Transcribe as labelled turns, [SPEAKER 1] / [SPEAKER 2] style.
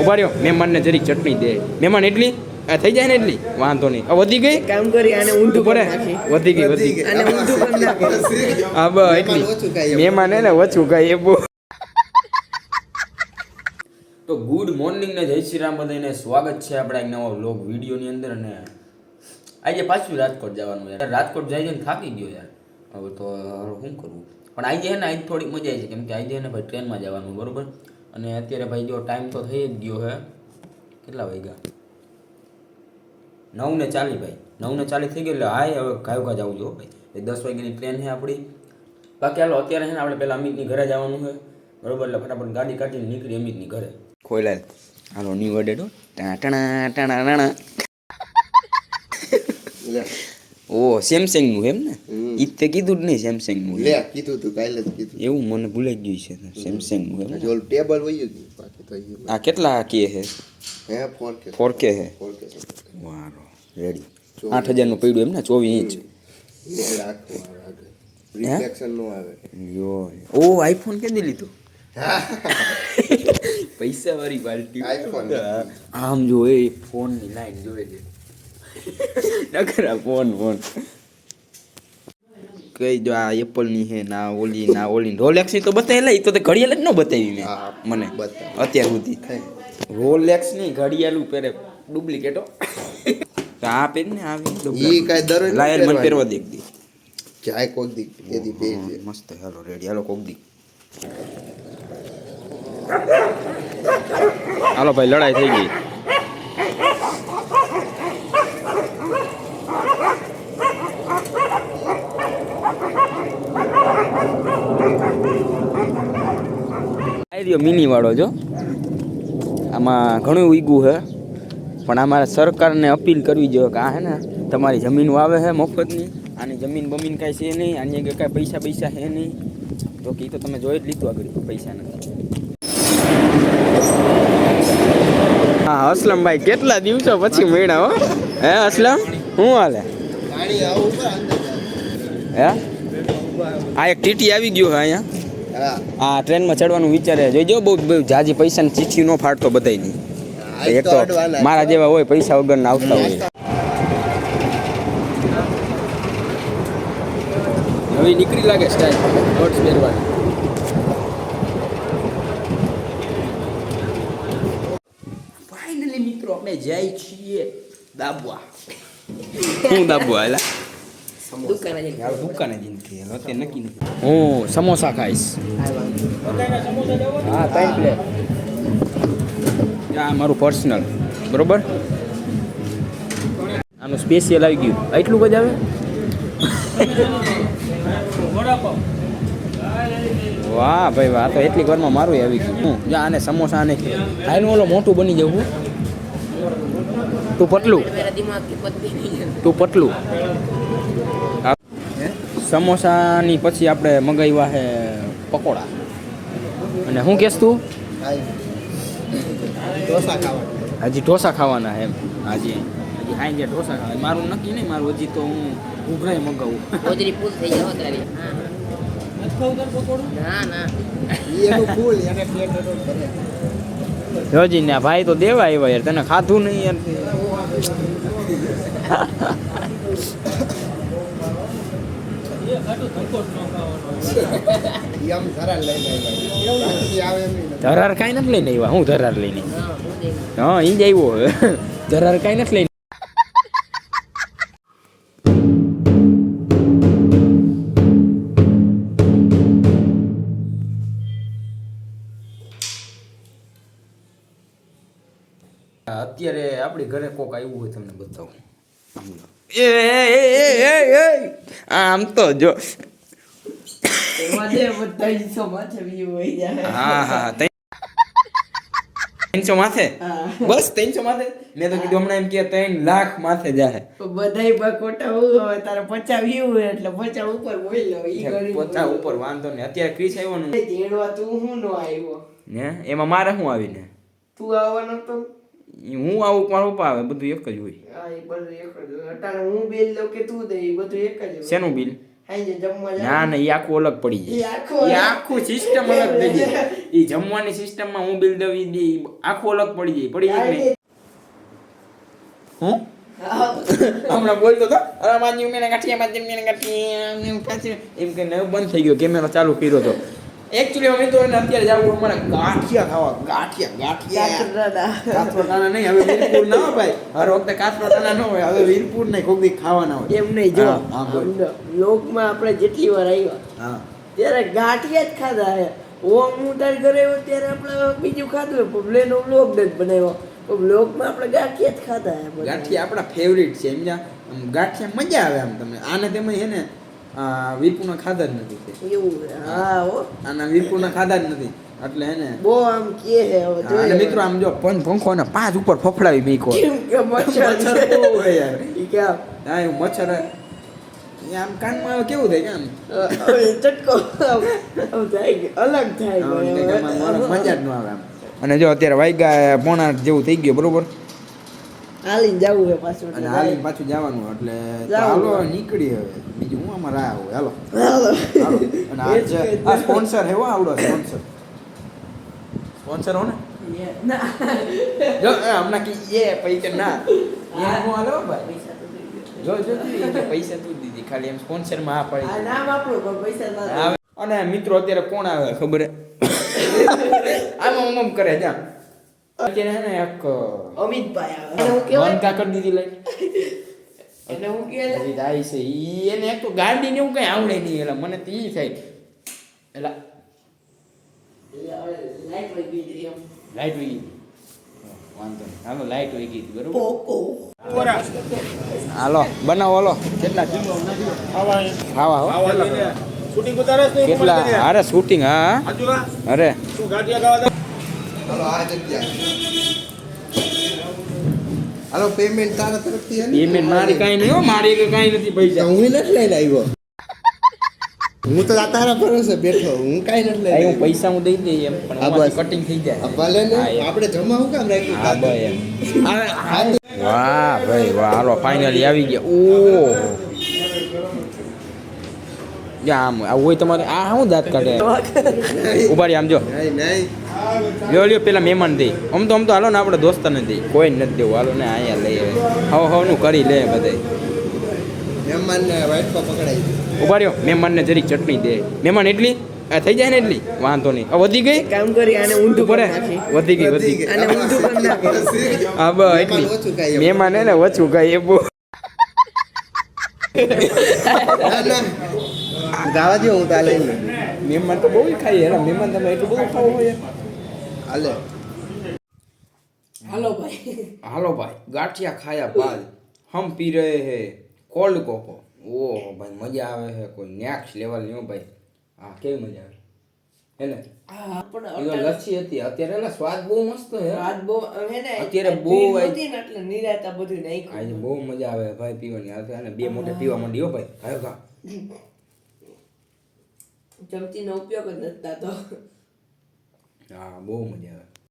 [SPEAKER 1] ઊભા રહ્યો. મહેમાનને જરીક ચટણી દે. મહેમાન એટલી? આ થઈ જાય ને એટલી? વાંધો નહીં. વધી ગઈ?
[SPEAKER 2] કામ કરી આને ઊંધું પડે
[SPEAKER 1] વધી ગઈ વધી ગઈ.
[SPEAKER 2] આને ઊંધું કરી નાખી.
[SPEAKER 1] હા બસ એટલી. મહેમાન હે ને ઓછું ખાય એ બહુ. તો ગુડ મોર્નિંગ ને જય શ્રી રામ બધાને. સ્વાગત છે આપણા એક નવા વ્લોગ વિડીયોની અંદર અને આજે પાછું રાજકોટ જવાનું યાર રાજકોટ જાય છે ને થાકી ગયો યાર. હવે તો શું કરવું પણ આજે હે ને આજે થોડીક મજા આવી છે. કેમ કે આજે હે ને ભાઈ ટ્રેનમાં જવાનું બરોબર? અને અત્યારે ભાઈ જો ટાઈમ તો થઈ જ ગયો હે. કેટલા વાગ્યા? નવ ને ચાલી ભાઈ. નવ ને ચાલી થઈ ગયો એટલે હાય હવે કાયોકા જવું જો ભાઈ. એ દસ વાગ્યાની ટ્રેન છે આપણી બાકી હાલો અત્યારે છે ને આપણે પહેલાં અમિતની ઘરે જવાનું છે. બરોબર એટલે ફટાફટ ગાડી કાઢીને નીકળી અમિતની ઘરે. ખોયલાલ હાલો ન્યુ અડેડો ટાણા ટાણા ટાણા ઓ સેમસંગનું એમ ને? ઈ તે કીધું જ નહીં સેમસંગનું
[SPEAKER 3] લે કીધું તું કાલે જ કીધું
[SPEAKER 1] એવું મને ભૂલાઈ ગયું છે સેમસંગનું એમ.
[SPEAKER 3] જો ટેબલ હોય જ નહીં બાકી તો
[SPEAKER 1] આ કેટલા કે હે
[SPEAKER 3] હે ફોર કે
[SPEAKER 1] ફોર કે છે?
[SPEAKER 3] ફોર કે
[SPEAKER 1] વારો રેડી આઠ હજારનું પડ્યું એમ ને? ચોવીસ ઇંચ
[SPEAKER 3] રિફ્લેક્શન નો આવે.
[SPEAKER 1] યો ઓ આઈફોન કે દે લીધું? પૈસા વાળી પાર્ટી
[SPEAKER 3] આઈફોન
[SPEAKER 1] આમ જો એ ફોનની લાઈન જોઈ છે. ફોન ફોન કઈ જો આ એપલની હે ના ઓલી ના ઓલી રોલેક્સની તો બતાવેલા એ તો તે ઘડિયાળ જ ન બતાવી મેં મને અત્યાર સુધી
[SPEAKER 3] થઈ
[SPEAKER 1] રોલેક્સની ઘડિયાળું પહેરે ડુપ્લિકેટો તો આ પેજ ને આવી
[SPEAKER 3] એ કાંઈ દર
[SPEAKER 1] લાયર મને પહેરવા દેખ દી
[SPEAKER 3] જાય કોક દી એદી છે
[SPEAKER 1] મસ્ત હાલો રેડી હાલો કોક દી હાલો ભાઈ લડાઈ થઈ ગઈ મિની વાળો જો. આમાં ઘણું ઉગ્યું છે પણ અમારે સરકારને અપીલ કરવી જોઈએ કે આ હે ને, તમારી જમીન વાવે છે મફતની, આની જમીન બમીન કાંઈ છે નહીં, આની આગળ કાંઈ પૈસા પૈસા છે નહીં. તો કે તો તમે જોઈ જ લીધું આગળ પૈસા નથી. હા, અસલમભાઈ, કેટલા દિવસો પછી મળ્યા હો? હે, અસલમ? શું હાલે? હે? આ એક ટીટી આવી ગયું છે અહીંયા. આ ટ્રેનમાં ચડવાનું વિચારે. જોઈજો બહુ બહુ જાજી પૈસાની ચીઠી ન ફાડતો બધાય નહીં એક
[SPEAKER 3] તો
[SPEAKER 1] મારા જેવા હોય પૈસા વગર આવતા હોય. નવી નીકળી લાગે સ્ટાઇલ પહેરવાની. ફાઇનલી મિત્રો આપણે જાય છીએ દાબવા. હું દાબવા એલા? નક્કી હું સમોસા ખાઈશ હા ત્રણ પ્લેટ આ મારું પર્સનલ બરોબર આનું સ્પેશિયલ આવી ગયું એટલું બધા આવે વાહ ભાઈ વાહ તો એટલી ઘરમાં મારું આવી ગયું હું જા આને સમોસા આને ખાઈને ઓલો મોટું બની જવું તું
[SPEAKER 2] પટલું
[SPEAKER 1] તું પટલું સમોસાની પછી આપણે મગાવ્યા છે પકોડા. અને શું કેસ તું? હજી ઢોસા ખાવાના એમ. હાજી. હજી હા જે ઢોસા ખાવા. મારું નક્કી નહીં મારું હજી તો હું ઉભરાય મગાવું.
[SPEAKER 2] ગોદરી ફૂલ થઈ જાય તારી. ના
[SPEAKER 1] ભાઈ તો દેવાય યાર તને ખાધું નહીં યાર. ધરાર કાંઈ નથી લઈને આવ્યા, હું ધરાર લઈને?
[SPEAKER 2] હું
[SPEAKER 1] એ જ આવ્યો ધરાર કાંઈ નથી લઈને. અત્યારે આપણી ઘરે કોક આવ્યું હોય તમને બતાવું. આમ તો જો.
[SPEAKER 2] માથે જાય.
[SPEAKER 1] હા હા ત્રણસો માથે? બસ ત્રણસો માથે? મેં તો કીધું હમણાં એમ કે ત્રણ લાખ માથે જાય
[SPEAKER 2] બધાય બકોટા હવે તારે એટલે પચા ઉપર ઈ
[SPEAKER 1] ઉપર વાંધો નહીં. અત્યારે ક્રિસ આવ્યો ને?
[SPEAKER 2] તેડવા તું હું નો આવ્યો?
[SPEAKER 1] ને એમાં મારે શું આવીને?
[SPEAKER 2] તું આવવાનો તો?
[SPEAKER 1] હું આવું પણ ઉપાવે બધું એક જ હોય.
[SPEAKER 2] હા એ બધું એક જ હોય. અટાણે હું બિલ લઉં કે તું દે એ બધું એક જ હોય.
[SPEAKER 1] શેનું બિલ? ના ના એ આખું અલગ પડી જાય.
[SPEAKER 2] આખું
[SPEAKER 1] એ આખું સિસ્ટમ અલગ થઈ જાય. એ જમવાની સિસ્ટમમાં હું બિલ દવી દે આખું અલગ પડી જાય પડી જાય નહીં? હું? હમણાં બોલતો હતો અરે માજી મેને ગાંઠિયા માજી મેને ગાંઠિયા. એમ એમ કે નવ બંધ થઈ ગયો કેમેરો ચાલુ કર્યો હતો એકચ્યુઅલી અમે તો એને અત્યારે જાવું અમારે ગાંઠિયા ખાવા ગાંઠિયા ગાંઠિયા. કાથરોટાના નહીં હવે વીરપુર ના હોય ભાઈ. હર વખતે કાથરોટાના ન હોય હવે વીરપુર નહીં કોક દી ખાવાના હોય.
[SPEAKER 2] એમ નહીં જો. લોકમાં આપણે જેટલી વાર આવ્યા
[SPEAKER 1] હા.
[SPEAKER 2] ત્યારે ગાંઠિયા જ ખાધા હે ઓમ હું તાર ઘરે આવ્યો ત્યારે આપણે બીજું ખાધું પ્લેન લોક જ બનાવ્યો. લોકમાં આપણે ગાંઠિયા જ ખાધા
[SPEAKER 1] ગાંઠિયા આપણા ફેવરિટ છે એમ આમ ગાંઠિયા મજા આવે આમ તમને. આને તેમાં છે ને આ વીરપુરના ખાધા જ નથી.
[SPEAKER 2] એવું હે. હા હો.
[SPEAKER 1] આના વીરપુરના ખાધા જ નથી. એટલે હે ને
[SPEAKER 2] બહુ આમ કે હે હવે
[SPEAKER 1] મિત્રો આમ જો પન પંખો ને પાંચ ઉપર ફફડાવી મેકો
[SPEAKER 2] કેમ કે મચ્છર
[SPEAKER 1] હોય યાર.
[SPEAKER 2] ઈ કે
[SPEAKER 1] હા એવું મચ્છર આમ કાનમાં આવે કેવું થાય કે આમ?
[SPEAKER 2] ચટકો થાય અલગ થાય
[SPEAKER 1] મજા જ ન આવે આમ. અને જો અત્યારે વાગ્યા પોણા જેવું થઈ ગયું બરોબર?
[SPEAKER 2] હાલીને જવું છે પાછું
[SPEAKER 1] અને હાલીને પાછું જવાનું એટલે ચાલો નીકળી હવે. બીજું હું આમાં રાહ હોય હાલો. અને આ સ્પોન્સર હેવો આવડો સ્પોન્સર? સ્પોન્સર હો ને? જો હમણાં કી એ પૈસા ના. એ હું હાલો ભાઈ. જો પૈસા તું દીધી ખાલી એમ સ્પોન્સરમાં આ
[SPEAKER 2] આ
[SPEAKER 1] પડી
[SPEAKER 2] નામ આપણું પણ પૈસા
[SPEAKER 1] આવે. અને મિત્રો અત્યારે કોણ આવે ખબર આમ આમ કરે જા. અત્યારે હે ને એક
[SPEAKER 2] અમિતભાઈ આવે. એને હું કહેવાય?
[SPEAKER 1] બંકા કરી દીધી લઈ
[SPEAKER 2] એને હું કહે
[SPEAKER 1] હજી થાય છે ઈ એને એક તો ગાડી ને એવું કઈ આવડે નહીં એટલે મને તો ઈ થાય. એટલે
[SPEAKER 2] લાઈટ વહી ગઈ
[SPEAKER 1] લાઈટ વહી ગઈ. વાંધો નહીં. હાલો લાઈટ વહી ગઈ બરોબર? હાલો. બનાવો હાલો. કેટલા? ખાવા હો. કેટલા? અરે શૂટિંગ હા અરે.
[SPEAKER 3] હાલો આ જગ્યા હાલો પેમેન્ટ તારા તરફથી?
[SPEAKER 1] પેમેન્ટ મારી કાંઈ નહીં હો મારી કે કાંઈ નથી પૈસા.
[SPEAKER 3] હું નથી લઈને આવ્યો. હું તો તારા ભરોસે બેઠો હું કાંઈ નથી લઈને
[SPEAKER 1] હું. પૈસા હું દઈ દઈ એમ પણ
[SPEAKER 3] બસ.
[SPEAKER 1] કટિંગ થઈ જાય.
[SPEAKER 3] ભલે ને આપણે જમા હું કામ રાખ્યું.
[SPEAKER 1] હા ભાઈ એમ.
[SPEAKER 3] આ- આ
[SPEAKER 1] વાહ ભાઈ વાહ હાલો ફાઇનલી આવી ગયા. ઓ આમ આવું હોય તમારે આ શું દાંત કાઢે? ઉભારી આમ જો.
[SPEAKER 3] નહીં નહીં.
[SPEAKER 1] લ્યો લ્યો પેલા મહેમાન દે. આમ તો આમ તો હાલો ને આપણે દોસ્તાને નથી કોઈ નથી દેવું. હાલો ને અહીંયા લઈ હવે હવ હવનું કરી લે બધે.
[SPEAKER 3] મહેમાનને વાઇટ પર પકડાઈ દીધો.
[SPEAKER 1] ઊભા રહ્યો. મહેમાનને જરીક ચટણી દે. મહેમાન એટલી? આ થઈ જાય ને એટલી? વાંધો નહીં. વધી ગઈ?
[SPEAKER 2] કામ કરી અને ઊંધું
[SPEAKER 1] પડે વધી ગઈ વધી ગઈ.
[SPEAKER 2] ઊંધું કરી નાખી.
[SPEAKER 1] હા બસ
[SPEAKER 3] મહેમાન
[SPEAKER 1] એટલી. મહેમાન એને ઓછું ખાય એ બહુ.
[SPEAKER 3] ગાવા જેવું હું તાલે
[SPEAKER 1] મહેમાન તો બહુ ખાય યાર મહેમાન તમે એટલું બધું ખાવું હોય.
[SPEAKER 3] હાલે
[SPEAKER 2] હાલો ભાઈ
[SPEAKER 1] હાલો ભાઈ ગાંઠિયા ખાયા બાદ હમ પી રહે હે કોલ્ડ કોકો ઓહો ભાઈ મજા આવે છે કોઈ નેક્સ્ટ લેવલ નહીં હો ભાઈ હા કેવી મજા આવે હે ને
[SPEAKER 2] હા પણ
[SPEAKER 1] એનો લસ્સી હતી. અત્યારે એનો સ્વાદ બહુ મસ્ત છે.
[SPEAKER 2] રાત બહુ હે ને
[SPEAKER 1] અત્યારે બહુ
[SPEAKER 2] ભીડ
[SPEAKER 1] આઈ-
[SPEAKER 2] નહોતી ને એટલે નિરાતા બધું નાખ્યું
[SPEAKER 1] આજે બહુ મજા આવે ભાઈ પીવાની. આ તો એને બે મોટે પીવા માંડી હો ભાઈ. હાયો ખા.
[SPEAKER 2] ચમચીનો ઉપયોગ જ નથી થતો.
[SPEAKER 1] હા બહુ મજા આવે